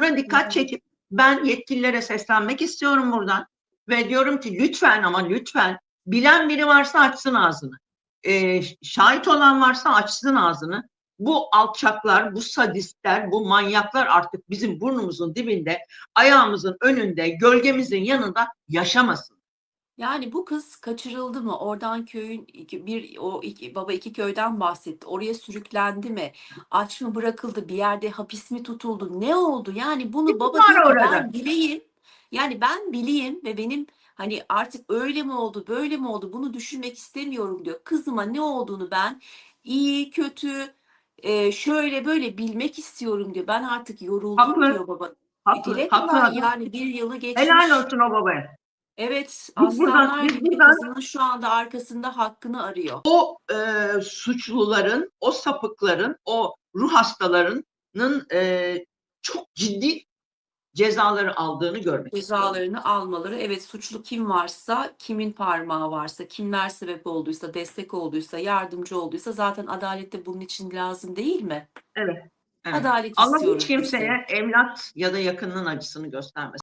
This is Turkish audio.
buna dikkat çekip ben yetkililere seslenmek istiyorum buradan ve diyorum ki lütfen ama lütfen bilen biri varsa açsın ağzını. Ee, şahit olan varsa açsın ağzını. Bu alçaklar, bu sadistler, bu manyaklar artık bizim burnumuzun dibinde, ayağımızın önünde, gölgemizin yanında yaşamasın. Yani bu kız kaçırıldı mı? Oradan köyün iki- bir o iki, baba iki köyden bahsetti. Oraya sürüklendi mi? Aç mı bırakıldı? Bir yerde hapis mi tutuldu? Ne oldu? Yani bunu baba var diyor ki orada? ben bileyim. Yani ben bileyim ve benim hani artık öyle mi oldu, böyle mi oldu? Bunu düşünmek istemiyorum diyor. Kızıma ne olduğunu ben iyi, kötü, e, şöyle böyle bilmek istiyorum diyor. Ben artık yoruldum Haklı, diyor baba. Haklı, Dile haklı kolay adam. yani bir yılı geçmiş. Helal olsun o babaya. Evet, Biz aslanlar gibi buradan kızının şu anda arkasında hakkını arıyor. o e, suçluların, o sapıkların, o ruh hastalarının e, çok ciddi cezaları aldığını görmek istiyorum. Cezalarını almaları, evet suçlu kim varsa, kimin parmağı varsa, kimler sebep olduysa, destek olduysa, yardımcı olduysa zaten adalet de bunun için lazım değil mi? Evet. evet. Adalet Allah hiç kimseye evlat ya da yakınının acısını göstermesin.